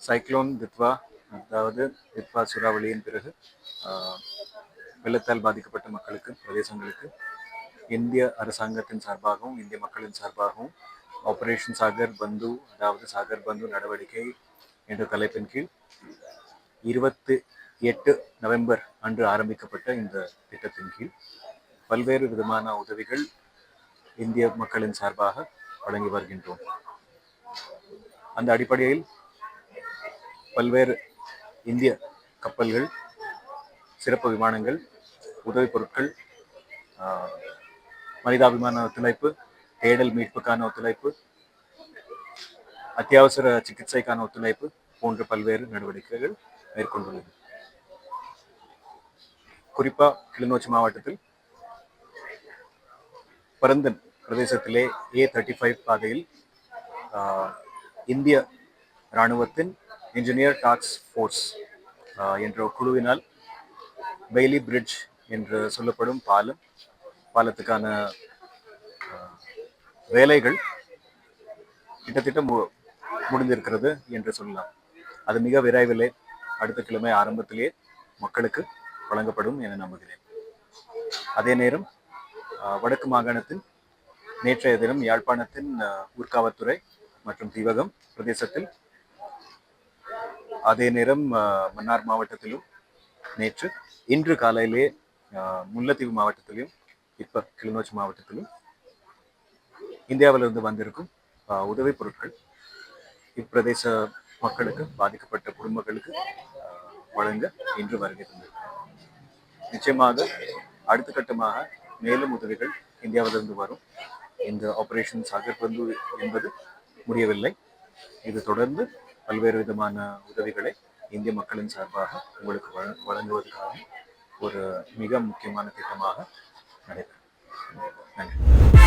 Cyclone Ditwah அதாவது Ditwah சூறாவளியின் பிறகு வெள்ளத்தால் பாதிக்கப்பட்ட மக்களுக்கு பிரதேசங்களுக்கு இந்திய அரசாங்கத்தின் சார்பாகவும் இந்திய மக்களின் சார்பாகவும் ஆபரேஷன் சாகர் பந்து அதாவது சாகர் பந்து நடவடிக்கை என்ற தலைப்பின் கீழ் இருபத்தி எட்டு நவம்பர் அன்று ஆரம்பிக்கப்பட்ட இந்த திட்டத்தின் கீழ் பல்வேறு விதமான உதவிகள் இந்திய மக்களின் சார்பாக வழங்கி வருகின்றோம். அந்த அடிப்படையில் பல்வேறு இந்திய கப்பல்கள் சிறப்பு விமானங்கள் உதவிப் பொருட்கள் மனிதாபிமான ஒத்துழைப்பு தேடல் மீட்புக்கான ஒத்துழைப்பு அத்தியாவசர சிகிச்சைக்கான ஒத்துழைப்பு போன்ற பல்வேறு நடவடிக்கைகள் மேற்கொண்டுள்ளது. குறிப்பாக கிளிநொச்சி மாவட்டத்தில் பரந்தன் பிரதேசத்திலே ஏ தேர்ட்டி ஃபைவ் பாதையில் இந்திய இராணுவத்தின் இன்ஜினியர் டாக்ஸ் ஃபோர்ஸ் என்ற குழுவினால் பெய்லி பிரிட்ஜ் என்று சொல்லப்படும் பாலம் பாலத்துக்கான வேலைகள் கிட்டத்தட்ட மு முடிந்திருக்கிறது என்று சொல்லலாம். அது மிக விரைவிலே அடுத்த கிழமை ஆரம்பத்திலேயே மக்களுக்கு வழங்கப்படும் என நம்புகிறேன். அதே நேரம் வடக்கு மாகாணத்தின் நேற்றைய தினம் யாழ்ப்பாணத்தின் ஊர்காவத்துறை மற்றும் தீவகம் பிரதேசத்தில் அதே நேரம் மன்னார் மாவட்டத்திலும் நேற்று இன்று காலையிலே ஆஹ், முல்லைத்தீவு மாவட்டத்திலும் இப்ப கிளிநொச்சி மாவட்டத்திலும் இந்தியாவிலிருந்து வந்திருக்கும் உதவி பொருட்கள் இப்பிரதேச மக்களுக்கு பாதிக்கப்பட்ட குடும்பங்களுக்கு வழங்க இன்று வருகை நிச்சயமாக அடுத்த கட்டமாக மேலும் உதவிகள் இந்தியாவிலிருந்து வரும். இந்த ஆபரேஷன் சாகர் பந்து என்பது முடியவில்லை. இது தொடர்ந்து பல்வேறு விதமான உதவிகளை இந்திய மக்களின் சார்பாக உங்களுக்கு வழங்குவதற்காக ஒரு மிக முக்கியமான திட்டமாக நடைபெறும். நன்றி.